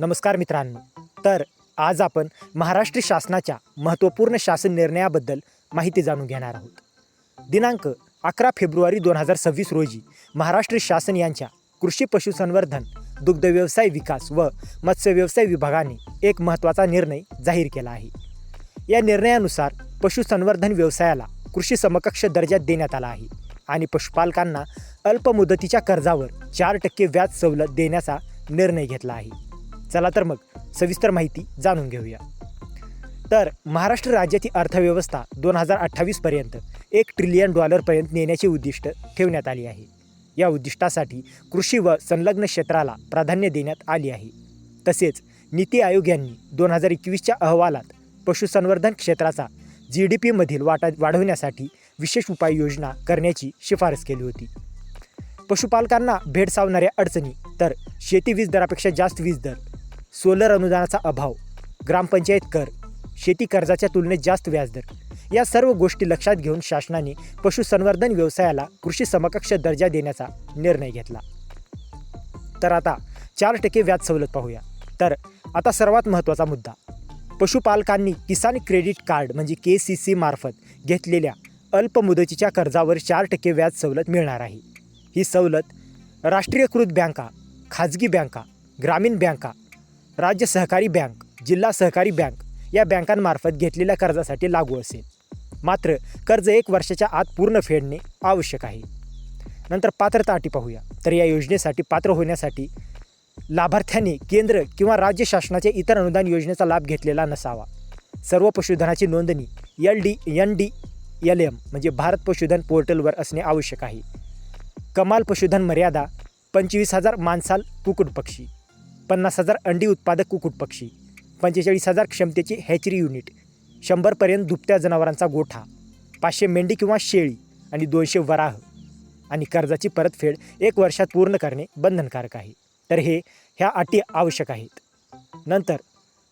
नमस्कार मित्रांनो. तर आज आपण महाराष्ट्र शासनाच्या महत्त्वपूर्ण शासन निर्णयाबद्दल माहिती जाणून घेणार आहोत. दिनांक अकरा फेब्रुवारी दोन हजार सव्वीस रोजी महाराष्ट्र शासन यांच्या कृषी पशुसंवर्धन दुग्धव्यवसाय विकास व मत्स्य व्यवसाय विभागाने एक महत्त्वाचा निर्णय जाहीर केला आहे. या निर्णयानुसार पशुसंवर्धन व्यवसायाला कृषी समकक्ष दर्जा देण्यात आला आहे आणि पशुपालकांना अल्पमुदतीच्या कर्जावर चार टक्के व्याज सवलत देण्याचा निर्णय घेतला आहे. चला तर मग सविस्तर माहिती जाणून घेऊया. तर महाराष्ट्र राज्याची अर्थव्यवस्था दोन हजार अठ्ठावीसपर्यंत एक ट्रिलियन डॉलरपर्यंत नेण्याची उद्दिष्ट ठेवण्यात आली आहे. या उद्दिष्टासाठी कृषी व संलग्न क्षेत्राला प्राधान्य देण्यात आली आहे. तसेच नीती आयोग यांनी दोन हजार एकवीसच्या अहवालात पशुसंवर्धन क्षेत्राचा जी डी पीमधील वाटा वाढवण्यासाठी विशेष उपाययोजना करण्याची शिफारस केली होती. पशुपालकांना भेडसावणाऱ्या अडचणी तर शेती वीज दरापेक्षा जास्त वीज दर सोलर अनुदानाचा अभाव ग्रामपंचायत कर शेती कर्जाच्या तुलनेत जास्त व्याजदर या सर्व गोष्टी लक्षात घेऊन शासनाने पशुसंवर्धन व्यवसायाला कृषी समकक्ष दर्जा देण्याचा निर्णय घेतला. तर आता चार टक्के व्याज सवलत पाहूया. तर आता सर्वात महत्त्वाचा मुद्दा. पशुपालकांनी किसान क्रेडिट कार्ड म्हणजे के सी सी मार्फत घेतलेल्या अल्पमुदतीच्या कर्जावर चार टक्के व्याज सवलत मिळणार आहे. ही सवलत राष्ट्रीयकृत बँका खाजगी बँका ग्रामीण बँका राज्य सहकारी बँक जिल्हा सहकारी बँक या बँकांमार्फत घेतलेल्या कर्जासाठी लागू असेल. मात्र कर्ज एक वर्षाच्या आत पूर्ण फेडणे आवश्यक आहे. नंतर पात्रता अटी पाहूया. तर या योजनेसाठी पात्र होण्यासाठी लाभार्थ्याने केंद्र किंवा राज्य शासनाच्या इतर अनुदान योजनेचा लाभ घेतलेला नसावा. सर्व पशुधनाची नोंदणी L D N D L M म्हणजे भारत पशुधन पोर्टलवर असणे आवश्यक आहे. कमाल पशुधन मर्यादा पंचवीस हजार मांसाल कुकुट पक्षी पन्नास हजार अंडी उत्पादक कुकुट पक्षी पंचेचाळीस हजार क्षमतेची हॅचरी युनिट शंभरपर्यंत दुभत्या जनावरांचा गोठा पाचशे मेंढी किंवा शेळी आणि दोनशे वराह आणि कर्जाची परतफेड एक वर्षात पूर्ण करणे बंधनकारक आहे. तर हे ह्या अटी आवश्यक आहेत. नंतर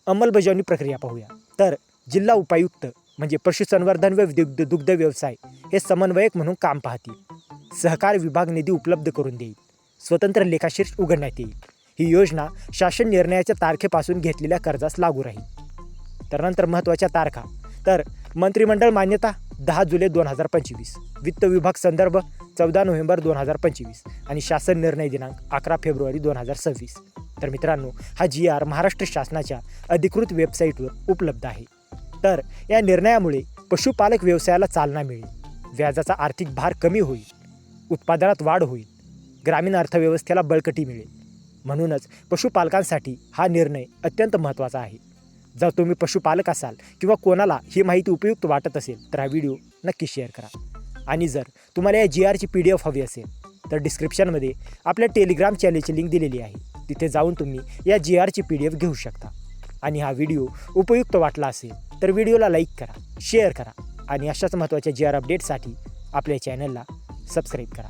अंमलबजावणी प्रक्रिया पाहूया. तर जिल्हा उपायुक्त म्हणजे पशुसंवर्धन व दुग्ध दुग्ध व्यवसाय हे समन्वयक म्हणून काम पाहतील. सहकार विभाग निधी उपलब्ध करून देईल. स्वतंत्र लेखाशीर्ष उघडण्यात येईल. ही योजना शासन निर्णयाच्या तारखेपासून घेतलेल्या कर्जास लागू राहील. तर नंतर महत्त्वाच्या तारखा. तर मंत्रिमंडळ मान्यता दहा जुलै दोन हजार पंचवीस. वित्त विभाग संदर्भ चौदा नोव्हेंबर दोन हजार पंचवीस. आणि शासन निर्णय दिनांक अकरा फेब्रुवारी दोन हजार सव्वीस. तर मित्रांनो हा जी आर महाराष्ट्र शासनाच्या अधिकृत वेबसाईटवर उपलब्ध आहे. तर या निर्णयामुळे पशुपालक व्यवसायाला चालना मिळेल. व्याजाचा आर्थिक भार कमी होईल. उत्पादनात वाढ होईल. ग्रामीण अर्थव्यवस्थेला बळकटी मिळेल. म्हणूनच पशुपालकांसाठी हा निर्णय अत्यंत महत्त्वाचा आहे. जर तुम्ही पशुपालक असाल किंवा कोणाला ही माहिती उपयुक्त वाटत असेल तर हा व्हिडिओ नक्की शेअर करा. आणि जर तुम्हाला या जी आरची पी डी एफ हवी असेल तर डिस्क्रिप्शनमध्ये आपल्या टेलिग्राम चॅनेलची लिंक दिलेली आहे. तिथे जाऊन तुम्ही या जी आरची पी डी एफ घेऊ शकता. आणि हा व्हिडिओ उपयुक्त वाटला असेल तर व्हिडिओला लाईक करा शेअर करा आणि अशाच महत्त्वाच्या जी आर अपडेटसाठी आपल्या चॅनलला सबस्क्राईब करा.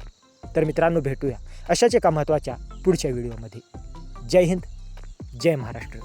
तर मित्रांनो भेटूया अशाच एका महत्त्वाच्या पुढच्या व्हिडिओमध्ये. जय हिंद जय महाराष्ट्र.